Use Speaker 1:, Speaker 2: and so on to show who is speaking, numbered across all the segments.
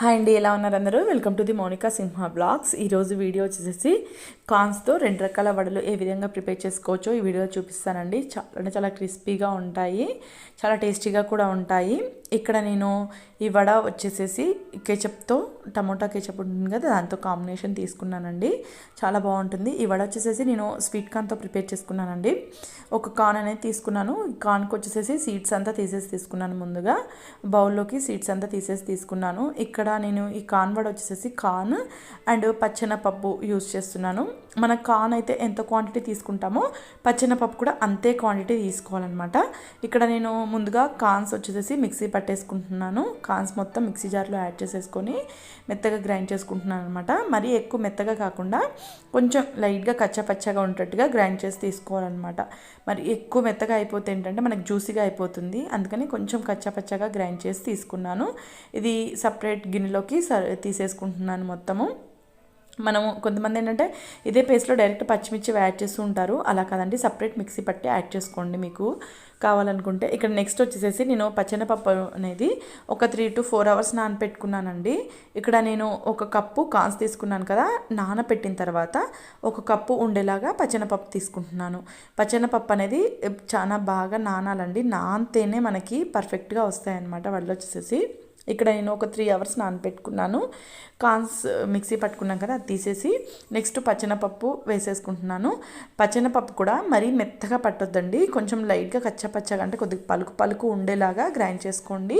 Speaker 1: Hi అండి ఎలా ఉన్నారు అందరూ? Welcome to the Monika Simha blogs ఈరోజు వీడియో వచ్చేసి కాన్స్తో రెండు రకాల వడలు ఏ విధంగా ప్రిపేర్ చేసుకోవచ్చో ఈ వీడియో చూపిస్తానండి. చాలా అంటే చాలా క్రిస్పీగా ఉంటాయి చాలా టేస్టీగా కూడా ఉంటాయి. ఇక్కడ నేను ఈ వడ వచ్చేసేసి కేచప్తో టమోటా కేచప్ ఉంటుంది కదా దాంతో కాంబినేషన్ తీసుకున్నానండి. చాలా బాగుంటుంది. ఈ వడ వచ్చేసేసి నేను స్వీట్ కార్న్తో ప్రిపేర్ చేసుకున్నానండి. ఒక కార్న్ అనేది తీసుకున్నాను. కార్న్కి వచ్చేసేసి సీడ్స్ అంతా తీసేసి తీసుకున్నాను ముందుగా. బౌల్లోకి సీడ్స్ అంతా తీసేసి తీసుకున్నాను. ఇక్కడ నేను ఈ కార్న్ వడ వచ్చేసేసి కార్న్ అండ్ పచ్చెనపప్పు యూస్ చేస్తున్నాను. మన కార్న్ అయితే ఎంత క్వాంటిటీ తీసుకుంటామో పచ్చెనపప్పు కూడా అంతే క్వాంటిటీ తీసుకోవాలన్నమాట. ఇక్కడ నేను ముందుగా కాన్స్ వచ్చేసేసి మిక్సీ పట్టేసుకుంటున్నాను. కాన్స్ మొత్తం మిక్సీ జార్లో యాడ్ చేసేసుకొని మెత్తగా గ్రైండ్ చేసుకుంటున్నాను అనమాట మరీ ఎక్కువ మెత్తగా కాకుండా కొంచెం లైట్గా కచ్చపచ్చగా ఉండేట్టుగా గ్రైండ్ చేసి తీసుకోవాలన్నమాట. మరి ఎక్కువ మెత్తగా అయిపోతే ఏంటంటే మనకి జ్యూసీగా అయిపోతుంది. అందుకని కొంచెం కచ్చపచ్చగా గ్రైండ్ చేసి తీసుకున్నాను. ఇది సపరేట్ గిన్నెలోకి తీసేసుకుంటున్నాను మొత్తము. మనము కొంతమంది ఏంటంటే ఇదే పేస్ట్లో డైరెక్ట్ పచ్చిమిర్చి యాడ్ చేస్తూ ఉంటారు. అలా కాదండి సపరేట్ మిక్సీ పట్టి యాడ్ చేసుకోండి మీకు కావాలనుకుంటే. ఇక్కడ నెక్స్ట్ వచ్చేసేసి నేను పచ్చెనపప్పు అనేది ఒక త్రీ టు ఫోర్ అవర్స్ నానపెట్టుకున్నానండి. ఇక్కడ నేను ఒక కప్పు కాన్స్ తీసుకున్నాను కదా నానపెట్టిన తర్వాత ఒక కప్పు ఉండేలాగా పచ్చెనపప్పు తీసుకుంటున్నాను. పచ్చెనపప్పు అనేది చాలా బాగా నానాలండి. నానితేనే మనకి పర్ఫెక్ట్గా వస్తాయన్నమాట. వాళ్ళు వచ్చేసేసి ఇక్కడ నేను ఒక త్రీ అవర్స్ నానపెట్టుకున్నాను కాన్స్ మిక్సీ పట్టుకున్నాం కదా అది తీసేసి నెక్స్ట్ పచ్చనపప్పు వేసేసుకుంటున్నాను. పచ్చనపప్పు కూడా మరీ మెత్తగా పట్టొద్దండి. కొంచెం లైట్గా కచ్చపచ్చగా అంటే కొద్దిగా పలుకు పలుకు ఉండేలాగా గ్రైండ్ చేసుకోండి.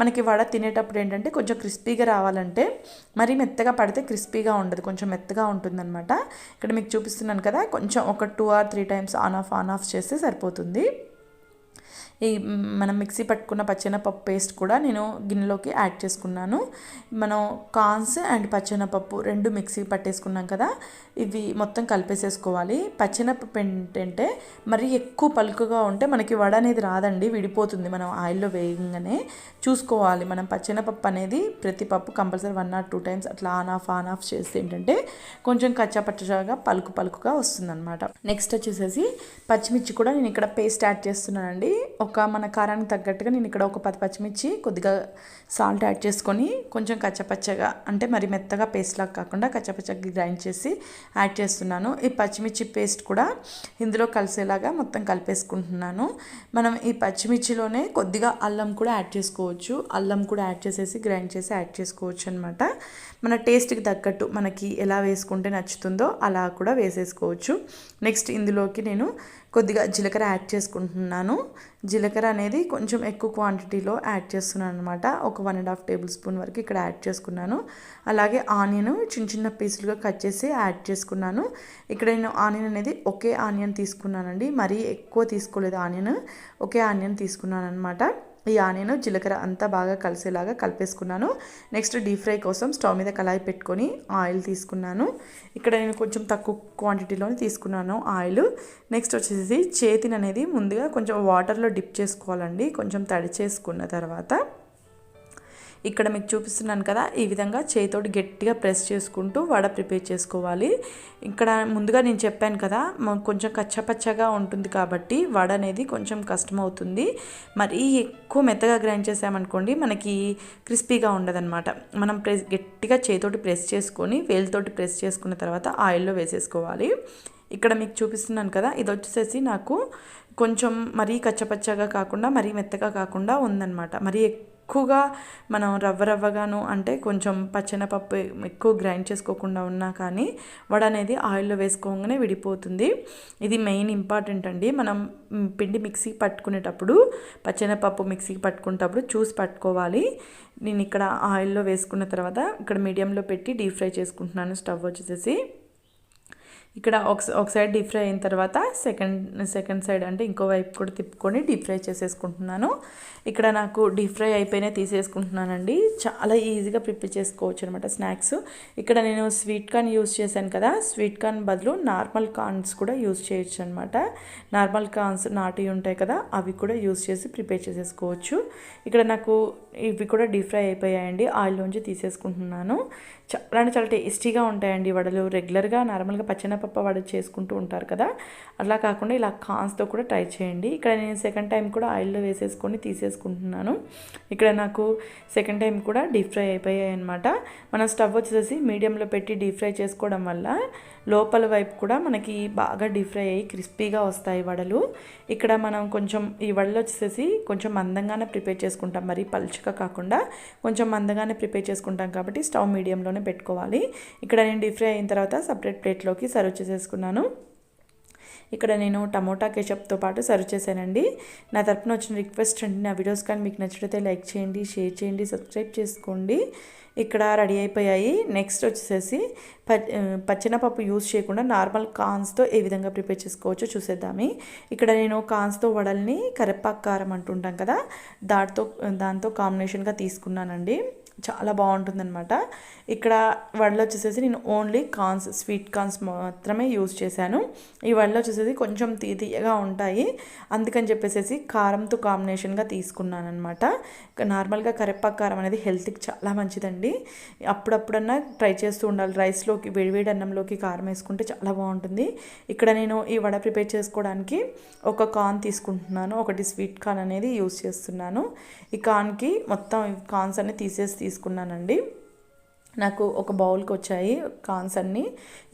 Speaker 1: మనకి వడ తినేటప్పుడు ఏంటంటే కొంచెం క్రిస్పీగా రావాలంటే మరీ మెత్తగా పడితే క్రిస్పీగా ఉండదు. కొంచెం మెత్తగా ఉంటుందన్నమాట. ఇక్కడ మీకు చూపిస్తున్నాను కదా కొంచెం ఒక two or three times on off on off చేస్తే సరిపోతుంది. ఈ మనం మిక్సీ పట్టుకున్న పచ్చెనపప్పు పేస్ట్ కూడా నేను గిన్నెలోకి యాడ్ చేసుకున్నాను. మనం కాన్స్ అండ్ పచ్చెనపప్పు రెండు మిక్సీ పట్టేసుకున్నాం కదా ఇవి మొత్తం కలిపేసేసుకోవాలి. పచ్చెనపప్పు ఏంటంటే మరీ ఎక్కువ పలుకుగా ఉంటే మనకి వడ అనేది రాదండి విడిపోతుంది మనం ఆయిల్లో వేయగానే. చూసుకోవాలి మనం పచ్చెనపప్పు అనేది ప్రతి పప్పు compulsory one or two times అట్లా ఆన్ ఆఫ్ ఆన్ ఆఫ్ చేస్తే ఏంటంటే కొంచెం కచ్చా పచ్చగా పలుకు పలుకుగా వస్తుందన్నమాట. నెక్స్ట్ వచ్చేసేసి పచ్చిమిర్చి కూడా నేను ఇక్కడ పేస్ట్ యాడ్ చేస్తున్నానండి. ఒక మన కారానికి తగ్గట్టుగా నేను ఇక్కడ ఒక పది పచ్చిమిర్చి కొద్దిగా సాల్ట్ యాడ్ చేసుకొని కొంచెం కచ్చపచ్చగా అంటే మరి మెత్తగా పేస్ట్ లాగా కాకుండా కచ్చపచ్చగా గ్రైండ్ చేసి యాడ్ చేస్తున్నాను. ఈ పచ్చిమిర్చి పేస్ట్ కూడా ఇందులో కలిసేలాగా మొత్తం కలిపేసుకుంటున్నాను. మనం ఈ పచ్చిమిర్చిలోనే కొద్దిగా అల్లం కూడా యాడ్ చేసుకోవచ్చు. అల్లం కూడా యాడ్ చేసేసి గ్రైండ్ చేసి యాడ్ చేసుకోవచ్చు అనమాట మన టేస్ట్కి తగ్గట్టు మనకి ఎలా వేసుకుంటే నచ్చుతుందో అలా కూడా వేసేసుకోవచ్చు. నెక్స్ట్ ఇందులోకి నేను కొద్దిగా జీలకర్ర యాడ్ చేసుకుంటున్నాను. జీలకర్ర అనేది కొంచెం ఎక్కువ క్వాంటిటీలో యాడ్ చేస్తున్నాను అనమాట ఒక one and half tablespoon వరకు ఇక్కడ యాడ్ చేసుకున్నాను. అలాగే ఆనియన్ చిన్న చిన్న పీసులుగా కట్ చేసి యాడ్ చేసుకున్నాను. ఇక్కడ నేను ఆనియన్ అనేది ఒకే ఆనియన్ తీసుకున్నానండి. మరీ ఎక్కువ తీసుకోలేదు ఆనియన్. ఒకే ఆనియన్ తీసుకున్నాను అనమాట ఈ ఆనియన్ జీలకర్ర అంతా బాగా కలిసేలాగా కలిపేసుకున్నాను. నెక్స్ట్ డీప్ ఫ్రై కోసం స్టవ్ మీద కళాయి పెట్టుకొని ఆయిల్ తీసుకున్నాను. ఇక్కడ నేను కొంచెం తక్కువ క్వాంటిటీలోనే తీసుకున్నాను ఆయిల్. నెక్స్ట్ వచ్చేసి చేతిని అనేది ముందుగా కొంచెం వాటర్లో డిప్ చేసుకోవాలండి. కొంచెం తడి చేసుకున్న తర్వాత. ఇక్కడ మీకు చూపిస్తున్నాను కదా ఈ విధంగా చేతితోటి గట్టిగా ప్రెస్ చేసుకుంటూ వడ ప్రిపేర్ చేసుకోవాలి. ఇక్కడ ముందుగా నేను చెప్పాను కదా కొంచెం కచ్చపచ్చగా ఉంటుంది కాబట్టి వడ అనేది కొంచెం కష్టం అవుతుంది మరి ఎక్కువ మెత్తగా గ్రైండ్ చేసామనుకోండి మనకి క్రిస్పీగా ఉండదన్నమాట. మనం ప్రెస్ గట్టిగా చేతితోటి ప్రెస్ చేసుకొని వేలుతోటి ప్రెస్ చేసుకున్న తర్వాత ఆయిల్లో వేసేసుకోవాలి. ఇక్కడ మీకు చూపిస్తున్నాను కదా ఇది వచ్చేసి నాకు కొంచెం మరీ కచ్చపచ్చగా కాకుండా మరీ మెత్తగా కాకుండా ఉందన్నమాట. మరీ ఎక్కువగా మనం రవ్వ రవ్వగాను అంటే కొంచెం పచ్చెనపప్పు ఎక్కువ గ్రైండ్ చేసుకోకుండా ఉన్నా కానీ వడ అనేది ఆయిల్లో వేసుకోగానే విడిపోతుంది. ఇది మెయిన్ ఇంపార్టెంట్ అండి. మనం పిండి మిక్సీ పట్టుకునేటప్పుడు పచ్చెనపప్పు మిక్సీకి పట్టుకునేటప్పుడు చూసి పట్టుకోవాలి. నేను ఇక్కడ ఆయిల్లో వేసుకున్న తర్వాత ఇక్కడ మీడియంలో పెట్టి డీప్ ఫ్రై చేసుకుంటున్నాను స్టవ్ వచ్చేసేసి. ఇక్కడ ఒక ఒక సైడ్ డీప్ ఫ్రై అయిన తర్వాత సెకండ్ సెకండ్ సైడ్ అంటే ఇంకో వైపు కూడా తిప్పుకొని డీప్ ఫ్రై చేసేసుకుంటున్నాను. ఇక్కడ నాకు డీప్ ఫ్రై అయిపోయినా తీసేసుకుంటున్నానండి. చాలా ఈజీగా ప్రిపేర్ చేసుకోవచ్చు అనమాట స్నాక్స్. ఇక్కడ నేను స్వీట్ కార్న్ యూస్ చేశాను కదా స్వీట్ కార్న్ బదులు నార్మల్ కార్న్స్ కూడా యూస్ చేయొచ్చు అనమాట నార్మల్ కార్న్స్ నాటి ఉంటాయి కదా అవి కూడా యూస్ చేసి ప్రిపేర్ చేసేసుకోవచ్చు. ఇక్కడ నాకు ఇవి కూడా డీప్ ఫ్రై అయిపోయాయండి. ఆయిల్లోంచి తీసేసుకుంటున్నాను. చాలా అంటే చాలా టేస్టీగా ఉంటాయండి వడలు. రెగ్యులర్గా నార్మల్గా పచ్చెనపప్పు వడ చేసుకుంటూ ఉంటారు కదా. అలా కాకుండా ఇలా కాన్స్తో కూడా ట్రై చేయండి. ఇక్కడ నేను సెకండ్ టైం కూడా ఆయిల్లో వేసేసుకొని తీసేసుకుంటున్నాను. ఇక్కడ నాకు సెకండ్ టైం కూడా డీప్ ఫ్రై అయిపోయాయి అనమాట మనం స్టవ్ వచ్చేసి మీడియంలో పెట్టి డీప్ ఫ్రై చేసుకోవడం వల్ల లోపల వైపు కూడా మనకి బాగా డీప్ ఫ్రై అయ్యి క్రిస్పీగా వస్తాయి వడలు. ఇక్కడ మనం కొంచెం ఈ వడలు వచ్చేసి కొంచెం మందంగానే ప్రిపేర్ చేసుకుంటాం. మరి పలుచగా కాకుండా కొంచెం మందంగానే ప్రిపేర్ చేసుకుంటాం కాబట్టి స్టవ్ మీడియంలోనే పెట్టుకోవాలి. ఇక్కడ నేను డీప్ ఫ్రై అయిన తర్వాత సపరేట్ ప్లేట్లోకి సర్వ్ చేసేసుకున్నాను. ఇక్కడ నేను టమోటా కేచప్తో పాటు సర్వ్ చేశానండి. నా తరపున వచ్చిన రిక్వెస్ట్ అండి నా వీడియోస్ కానీ మీకు నచ్చితే లైక్ చేయండి షేర్ చేయండి సబ్స్క్రైబ్ చేసుకోండి. ఇక్కడ రెడీ అయిపోయాయి. నెక్స్ట్ వచ్చేసి ప పచ్చెనపప్పు యూజ్ చేయకుండా నార్మల్ కాన్స్తో ఏ విధంగా ప్రిపేర్ చేసుకోవచ్చో చూసేద్దామి. ఇక్కడ నేను కాన్స్తో వడల్ని కరెప్పాకారం అంటుంటాం కదా దాంతో దాంతో కాంబినేషన్గా తీసుకున్నానండి. చాలా బాగుంటుందన్నమాట. ఇక్కడ వడలు వచ్చేసేసి నేను ఓన్లీ కార్న్స్ స్వీట్ కార్న్స్ మాత్రమే యూజ్ చేశాను. ఈ వడలు వచ్చేసేసి కొంచెం తీ తీయగా ఉంటాయి. అందుకని చెప్పేసి కారంతో కాంబినేషన్గా తీసుకున్నాను అనమాట నార్మల్గా కరెపాకు కారం అనేది హెల్త్కి చాలా మంచిదండి. అప్పుడప్పుడన్నా ట్రై చేస్తూ ఉండాలి. రైస్లోకి వేడివేడి అన్నంలోకి కారం వేసుకుంటే చాలా బాగుంటుంది. ఇక్కడ నేను ఈ వడ ప్రిపేర్ చేసుకోవడానికి ఒక కార్న్ తీసుకుంటున్నాను. ఒకటి స్వీట్ కార్న్ అనేది యూజ్ చేస్తున్నాను. ఈ కార్న్కి మొత్తం కార్న్స్ అన్ని తీసేసి తీసుకున్నానండి. నాకు ఒక బౌల్కి వచ్చాయి కాన్స్ అన్నీ.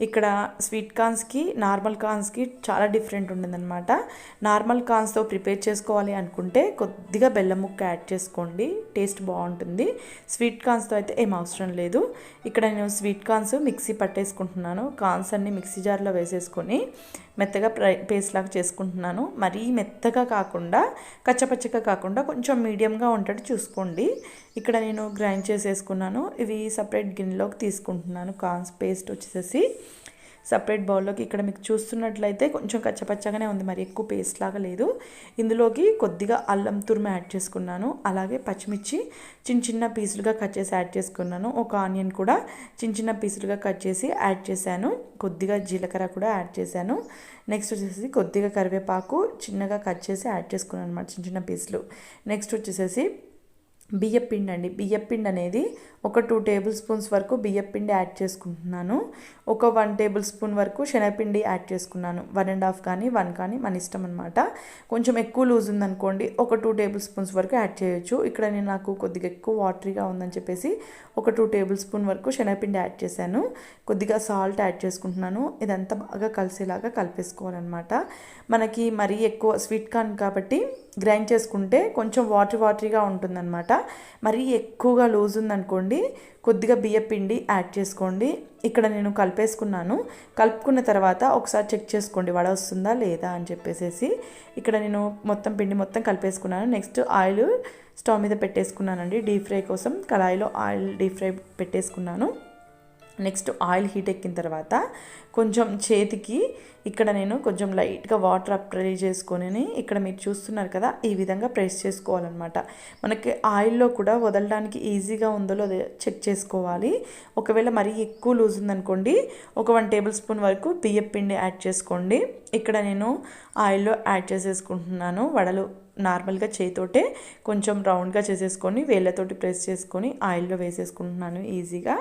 Speaker 1: ఇక్కడ స్వీట్ కాన్స్కి నార్మల్ కాన్స్కి చాలా డిఫరెంట్ ఉండిందనమాట నార్మల్ కాన్స్తో ప్రిపేర్ చేసుకోవాలి అనుకుంటే కొద్దిగా బెల్లం ముక్క యాడ్ చేసుకోండి టేస్ట్ బాగుంటుంది. స్వీట్ కాన్స్తో అయితే ఏం అవసరం లేదు. ఇక్కడ నేను స్వీట్ కాన్స్ మిక్సీ పట్టేసుకుంటున్నాను. కాన్స్ అన్ని మిక్సీ జార్లో వేసేసుకొని మెత్తగా పేస్ట్ లాగా చేసుకుంటున్నాను. మరీ మెత్తగా కాకుండా కచ్చపచ్చగా కాకుండా కొంచెం మీడియంగా ఉంటాడు చూసుకోండి. ఇక్కడ నేను గ్రైండ్ చేసేసుకున్నాను. ఇవి సపరేట్ గిన్నెలోకి తీసుకుంటున్నాను. కాన్స్ పేస్ట్ వచ్చేసి సపరేట్ బౌల్లోకి ఇక్కడ మీకు చూస్తున్నట్లయితే కొంచెం కచ్చపచ్చగానే ఉంది. మరి ఎక్కువ పేస్ట్ లాగా లేదు. ఇందులోకి కొద్దిగా అల్లం తురుము యాడ్ చేసుకున్నాను. అలాగే పచ్చిమిర్చి చిన్న చిన్న పీసులుగా కట్ చేసి యాడ్ చేసుకున్నాను. ఒక ఆనియన్ కూడా చిన్న చిన్న పీసులుగా కట్ చేసి యాడ్ చేశాను. కొద్దిగా జీలకర్ర కూడా యాడ్ చేశాను. నెక్స్ట్ వచ్చేసి కొద్దిగా కరివేపాకు చిన్నగా కట్ చేసి యాడ్ చేసుకున్నాను అనమాట చిన్న చిన్న పీసులు నెక్స్ట్ వచ్చేసేసి బియ్యపిండి అండి. బియ్యపిండి అనేది ఒక టూ టేబుల్ స్పూన్స్ వరకు బియ్యపిండి యాడ్ చేసుకుంటున్నాను. ఒక వన్ టేబుల్ స్పూన్ వరకు శనగపిండి యాడ్ చేసుకున్నాను. వన్ అండ్ హాఫ్ కానీ వన్ కానీ మన ఇష్టం అనమాట కొంచెం ఎక్కువ లూజ్ ఉందనుకోండి ఒక టూ టేబుల్ స్పూన్స్ వరకు యాడ్ చేయొచ్చు. ఇక్కడ నేను నాకు కొద్దిగా ఎక్కువ వాటరీగా ఉందని చెప్పేసి ఒక టూ టేబుల్ స్పూన్ వరకు శనగపిండి యాడ్ చేశాను. కొద్దిగా సాల్ట్ యాడ్ చేసుకుంటున్నాను. ఇదంతా బాగా కలిసేలాగా కలిపేసుకోవాలన్నమాట. మనకి మరీ ఎక్కువ స్వీట్ కార్న్ కాబట్టి గ్రైండ్ చేసుకుంటే కొంచెం వాటర్ వాటరీగా ఉంటుందన్నమాట. మరీ ఎక్కువగా లూజ్ ఉందనుకోండి కొద్దిగా బియ్య పిండి యాడ్ చేసుకోండి. ఇక్కడ నేను కలిపేసుకున్నాను. కలుపుకున్న తర్వాత ఒకసారి చెక్ చేసుకోండి వడ వస్తుందా లేదా అని చెప్పేసి ఇక్కడ నేను మొత్తం పిండి మొత్తం కలిపేసుకున్నాను. నెక్స్ట్ ఆయిల్ స్టవ్ మీద పెట్టేసుకున్నానండి డీప్ ఫ్రై కోసం. కళాయిలో ఆయిల్ డీప్ ఫ్రై పెట్టేసుకున్నాను. నెక్స్ట్ ఆయిల్ హీట్ ఎక్కిన తర్వాత కొంచెం చేతికి ఇక్కడ నేను కొంచెం లైట్గా వాటర్ అప్లై చేసుకొని ఇక్కడ మీరు చూస్తున్నారు కదా ఈ విధంగా ప్రెస్ చేసుకోవాలన్నమాట. మనకి ఆయిల్లో కూడా వదలడానికి ఈజీగా ఉందో లేదో చెక్ చేసుకోవాలి. ఒకవేళ మరీ ఎక్కువ లూజ్ ఉందనుకోండి ఒక వన్ టేబుల్ స్పూన్ వరకు బియ్యం పిండి యాడ్ చేసుకోండి. ఇక్కడ నేను ఆయిల్లో యాడ్ చేసేసుకుంటున్నాను. వడలు నార్మల్గా చేతితోటే కొంచెం రౌండ్గా చేసేసుకొని వేళ్ళతోటి ప్రెస్ చేసుకొని ఆయిల్లో వేసేసుకుంటున్నాను ఈజీగా.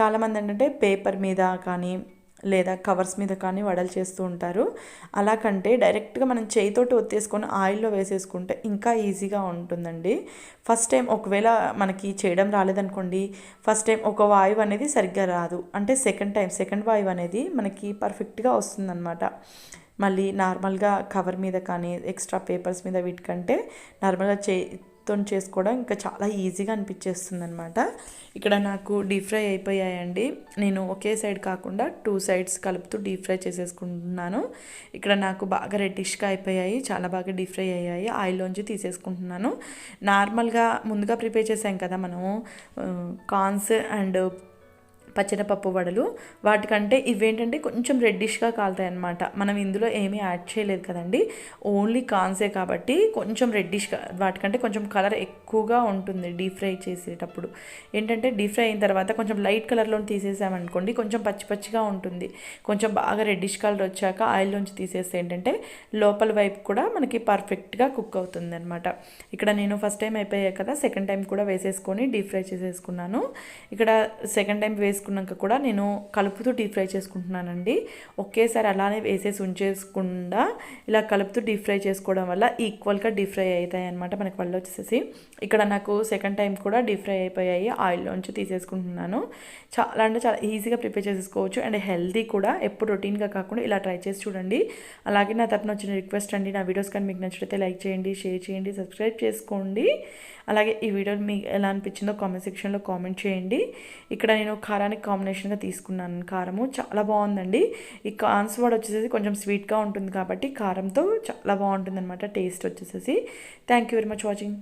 Speaker 1: చాలామంది ఏంటంటే పేపర్ మీద కానీ లేదా కవర్స్ మీద కానీ వడలు చేస్తూ ఉంటారు. అలా కంటే డైరెక్ట్గా మనం చేయితోటి ఒత్తేసుకొని ఆయిల్లో వేసేసుకుంటే ఇంకా ఈజీగా ఉంటుందండి. ఫస్ట్ టైం ఒకవేళ మనకి చేయడం రాలేదనుకోండి ఫస్ట్ టైం ఒక వాయువు అనేది సరిగ్గా రాదు. అంటే సెకండ్ టైం సెకండ్ వాయువు అనేది మనకి పర్ఫెక్ట్గా వస్తుందన్నమాట. మళ్ళీ నార్మల్గా కవర్ మీద కానీ ఎక్స్ట్రా పేపర్స్ మీద వీటికంటే నార్మల్గా చేతితో చేసుకోవడం ఇంకా చాలా ఈజీగా అనిపించేస్తుంది అనమాట ఇక్కడ నాకు డీప్ ఫ్రై అయిపోయాయండి. నేను ఒకే సైడ్ కాకుండా టూ సైడ్స్ కలుపుతూ డీప్ ఫ్రై చేసేసుకుంటున్నాను. ఇక్కడ నాకు బాగా రెడ్డిష్గా అయిపోయాయి చాలా బాగా డీప్ ఫ్రై అయ్యాయి. ఆయిల్లోంచి తీసేసుకుంటున్నాను. నార్మల్గా ముందుగా ప్రిపేర్ చేసాం కదా మనము కార్న్స్ అండ్ పచ్చెనపప్పు వడలు. వాటికంటే ఇవేంటంటే కొంచెం రెడ్డిష్గా కాలుతాయి అనమాట మనం ఇందులో ఏమీ యాడ్ చేయలేదు కదండి. ఓన్లీ కాన్సే కాబట్టి కొంచెం రెడ్డిష్గా వాటికంటే కొంచెం కలర్ ఎక్కువగా ఉంటుంది డీప్ ఫ్రై చేసేటప్పుడు. ఏంటంటే డీప్ ఫ్రై అయిన తర్వాత కొంచెం లైట్ కలర్లో తీసేసామనుకోండి కొంచెం పచ్చి పచ్చిగా ఉంటుంది. కొంచెం బాగా రెడ్డిష్ కలర్ వచ్చాక ఆయిల్లోంచి తీసేస్తే ఏంటంటే లోపల వైపు కూడా మనకి పర్ఫెక్ట్గా కుక్ అవుతుంది అనమాట ఇక్కడ నేను ఫస్ట్ టైం అయిపోయాయి కదా సెకండ్ టైం కూడా వేసేసుకొని డీప్ ఫ్రై చేసేసుకున్నాను. ఇక్కడ సెకండ్ టైం వేసుకున్నాక కూడా నేను కలుపుతూ డీప్ ఫ్రై చేసుకుంటున్నానండి. ఒకేసారి అలానే వేసేసి ఉంచేసుకుండా ఇలా కలుపుతూ డీప్ ఫ్రై చేసుకోవడం వల్ల ఈక్వల్గా డీప్ ఫ్రై అవుతాయి అనమాట మనకి వాళ్ళు వచ్చేసి ఇక్కడ నాకు సెకండ్ టైం కూడా డీప్ ఫ్రై అయిపోయాయి. ఆయిల్లోంచి తీసేసుకుంటున్నాను. చాలా అంటే చాలా ఈజీగా ప్రిపేర్ చేసేసుకోవచ్చు. అండ్ హెల్తీ కూడా ఎప్పుడు రొటీన్గా కాకుండా ఇలా ట్రై చేసి చూడండి. అలాగే నా తరపున వచ్చిన రిక్వెస్ట్ అండి నా వీడియోస్ కానీ మీకు నచ్చితే లైక్ చేయండి షేర్ చేయండి సబ్స్క్రైబ్ చేసుకోండి. అలాగే ఈ వీడియో మీకు ఎలా అనిపించిందో కామెంట్ సెక్షన్లో కామెంట్ చేయండి. ఇక్కడ నేను కారాన్ని కారానికి కాంబినేషన్గా తీసుకున్నాను. కారము చాలా బాగుందండి. ఈ కాన్స్ వాడు వచ్చేసి కొంచెం స్వీట్గా ఉంటుంది కాబట్టి కారంతో చాలా బాగుంటుంది అనమాట టేస్ట్ వచ్చేసేసి thank you very much watching